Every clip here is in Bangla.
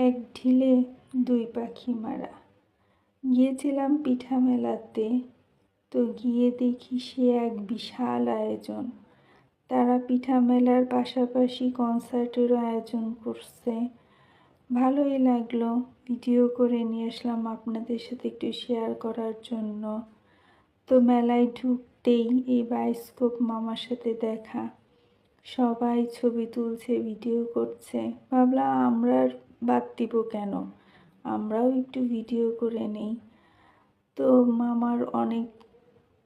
এক ঢিলে দুই পাখি মারা। গিয়েছিলাম পিঠা মেলাতে, তো গিয়ে দেখি সে এক বিশাল আয়োজন। তারা পিঠা মেলার পাশাপাশি কনসার্টেরও আয়োজন করছে। ভালোই লাগল, ভিডিও করে নিয়ে আসলাম আপনাদের সাথে একটু শেয়ার করার জন্য। তো মেলায় ঢুকতেই এই বায়োস্কোপ মামার সাথে দেখা। সবাই ছবি তুলছে ভিডিও করছে। ভাবলাম আমরা বাদ দিব কেন? আমরাও একটু ভিডিও করে নেই। তো মামার অনেক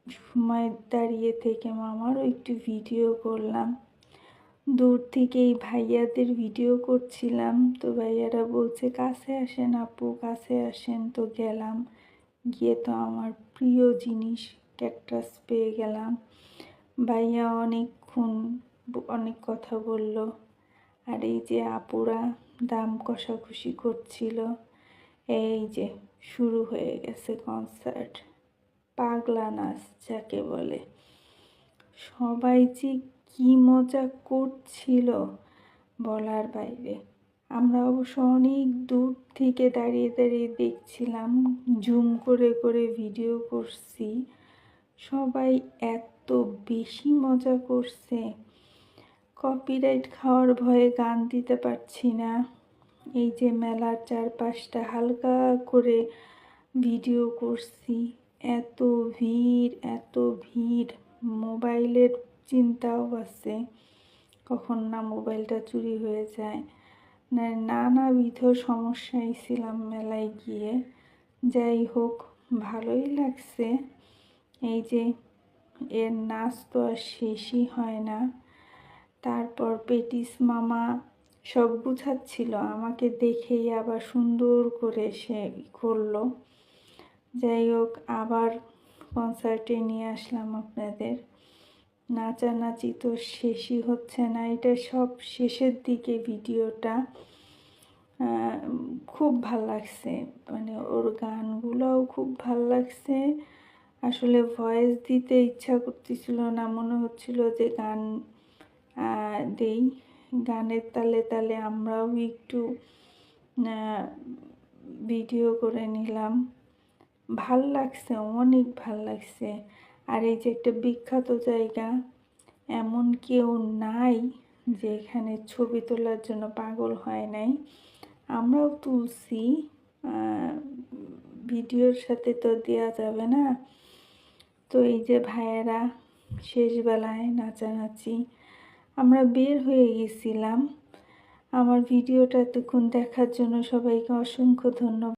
সময় দাঁড়িয়ে থেকে মামারও একটু ভিডিও করলাম। দূর থেকেই ভাইয়াদের ভিডিও করছিলাম। তো ভাইয়ারা বলছে, কাছে আসেন আপু, কাছে আসেন। তো গেলাম। গিয়ে তো আমার প্রিয় জিনিস ক্যাকটাস পেয়ে গেলাম। ভাইয়া অনেকক্ষণ অনেক কথা বলল। আর এই যে আপুরা দাম কষাকষি করছিল, এই যে শুরু হয়ে গেছে কনসার্ট পাগলা নাচ যাকে বলে। সবাই যে কী মজা করছিল বলার বাইরে। আমরা অবশ্য অনেক দূর থেকে দাঁড়িয়ে দাঁড়িয়ে দেখছিলাম, জুম করে করে ভিডিও করছি। সবাই এত বেশি মজা করছে। কপিরাইট খাওয়ার ভয়ে গান দিতে পারছি না। এই যে মেলার চারপাশটা হালকা করে ভিডিও করছি। এত ভিড় এত ভিড়। মোবাইলের চিন্তাও আছে। কখন না মোবাইলটা চুরি হয়ে যায়। নানাবিধ সমস্যায় ছিলাম মেলায় গিয়ে। যাই হোক, ভালোই লাগছে। এই যে এর নাচ তো আর শেষই হয় না। তারপর পেটিস মামা সব গুছাচ্ছিল। আমাকে দেখেই আবার সুন্দর করে সে করল। যাই হোক, আবার কনসার্টে নিয়ে আসলাম আপনাদের। নাচানাচি তো শেষই হচ্ছে না, এটা সব শেষের দিকে ভিডিওটা। খুব ভালো লাগছে মানে ওর গানগুলোও খুব ভালো লাগছে। আসলে ভয়েস দিতে ইচ্ছা করতেছিল না, মনে হচ্ছিল যে গান দেই। গানের তালে তালে আমরাও একটু ভিডিও করে নিলাম। ভালো লাগছে, অনেক ভালো লাগছে। আর এই যে একটা বিখ্যাত জায়গা, এমন কেউ নাই যে এখানে ছবি তোলার জন্য পাগল হয় নাই। আমরাও তুলছি ভিডিওর সাথে তো দেওয়া যাবে না। তো এই যে ভাইয়েরা, শেষবেলায় নাচানাচি আমরা বের হয়ে গেছিলাম। আমার ভিডিওটা এতক্ষণ দেখার জন্য সবাইকে অসংখ্য ধন্যবাদ।